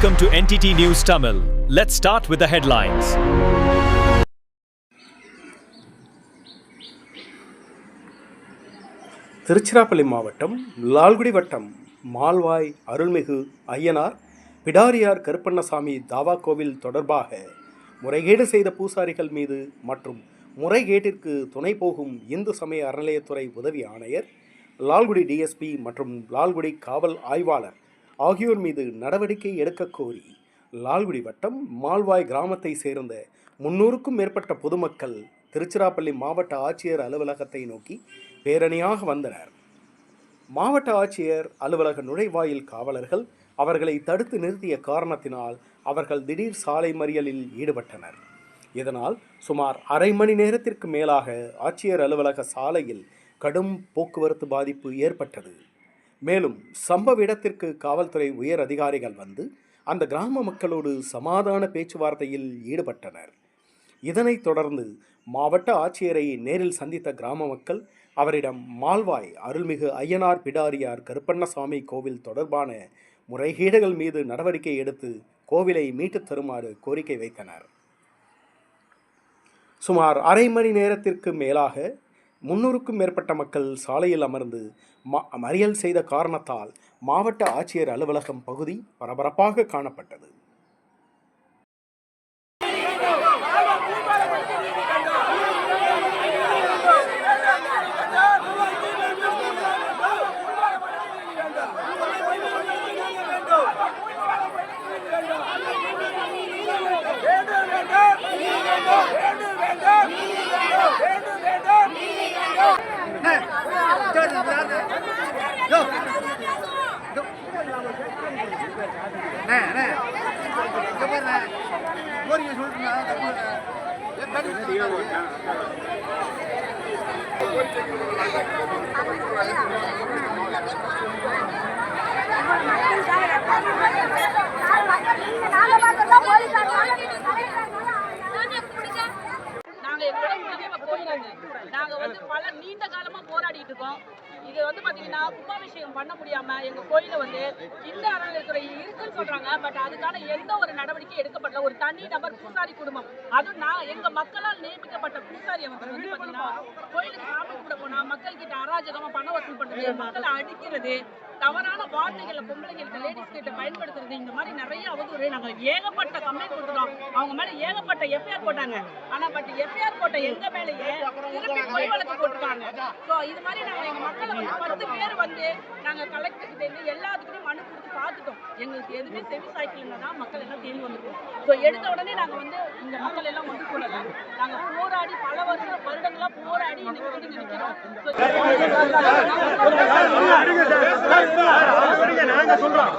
Welcome to NTT news Tamil let start with headlines Tiruchirappalli மாவட்டம் லால்குடி வட்டம் மால்வாய் அருள்மிகு ஐயனார் பிடாரியார் கருப்பண்ணசாமி தாவா கோவில் தொடர்பாக முறைகேடு செய்த பூசாரிகள் மீது மற்றும் முறைகேட்டிற்கு துணை போகும் இந்து சமய அறநிலையத்துறை உதவி ஆணையர் லால்குடி டிஎஸ்பி மற்றும் லால்குடி காவல் ஆய்வாளர் ஆகியோர் மீது நடவடிக்கை எடுக்கக் கோரி லால்குடி வட்டம் மால்வாய் கிராமத்தை சேர்ந்த முன்னூறுக்கும் மேற்பட்ட பொதுமக்கள் திருச்சிராப்பள்ளி மாவட்ட ஆட்சியர் அலுவலகத்தை நோக்கி பேரணியாக வந்தனர். மாவட்ட ஆட்சியர் அலுவலக நுழைவாயில் காவலர்கள் அவர்களை தடுத்து நிறுத்திய காரணத்தினால் அவர்கள் திடீர் சாலை மறியலில் ஈடுபட்டனர். இதனால் சுமார் அரை மணி நேரத்திற்கு மேலாக ஆட்சியர் அலுவலக சாலையில் கடும் போக்குவரத்து பாதிப்பு ஏற்பட்டது. மேலும் சம்பவ இடத்திற்கு காவல்துறை உயர் அதிகாரிகள் வந்து அந்த கிராம மக்களோடு சமாதான பேச்சுவார்த்தையில் ஈடுபட்டனர். இதனைத் தொடர்ந்து மாவட்ட ஆட்சியரை நேரில் சந்தித்த கிராம மக்கள் அவரிடம் மால்வாய் அருள்மிகு ஐயனார் பிடாரியார் கருப்பண்ணசாமி கோவில் தொடர்பான முறைகேடுகள் மீது நடவடிக்கை எடுத்து கோவிலை மீட்டுத் தருமாறு கோரிக்கை வைத்தனர். சுமார் அரை மணி நேரத்திற்கு மேலாக முன்னூறுக்கும் மேற்பட்ட மக்கள் சாலையில் அமர்ந்து ம மறியல் செய்த காரணத்தால் மாவட்ட ஆட்சியர் அலுவலகம் பகுதி பரபரப்பாக காணப்பட்டது. சொல்லிட்டு நாங்க வந்து பல நீண்ட காலமா போராடிட்டு இருக்கோம். இது வந்து பாத்தீங்கன்னா கும்பாபிஷேகம் பண்ண முடியாம எங்க கோயில வந்து இந்த அறநிலையத்துறை இருக்குன்னு சொல்றாங்க. பட் அதுக்கான எந்த ஒரு நடவடிக்கை எடுக்கப்படல. ஒரு தனி நபர் பூசாரி குடும்பம். அதுவும் நான் எங்க மக்களால் நியமிக்கப்பட்ட பூசாரி அவர்கள் வந்து பாத்தீங்கன்னா கோயிலுக்கு சாமி கூட போனா மக்கள் கிட்ட அராஜகமா பணம் வசூல் பண்றது மக்களை அடிக்கிறது தவறான வார்த்தைகளை பொம்பளைங்களுக்கு லேடிஸ் கிட்ட பயன்படுத்துறது இந்த மாதிரி நிறைய அவதூறு. நாங்க ஏகப்பட்ட கம்ப்ளைண்ட் கொடுத்துட்டோம். அவங்க மேல ஏகப்பட்ட எஃப்ஐஆர் போட்டாங்க. ஆனா பட் எஃப்ஐஆர் போட்ட எங்க மேலேயே திருப்பி பொய் வழக்கு போட்டுருக்காங்க ஸோ இது மாதிரி நாங்க எங்க மக்களை வந்து பத்து பேர் வந்து நாங்க கலெக்டர் கிட்ட இருந்து எல்லாத்துக்குமே மனு கொடுத்து பார்த்துட்டோம். எங்களுக்கு எதுவுமே செவி சாய்க்கலன்னா தான் மக்கள் எல்லாம் தேடி வந்துருக்கோம். ஸோ எடுத்த உடனே நாங்க வந்து இந்த மக்கள் எல்லாம் ஒன்று கூடல நாங்க போராடி பல நாங்க சொல்றோம்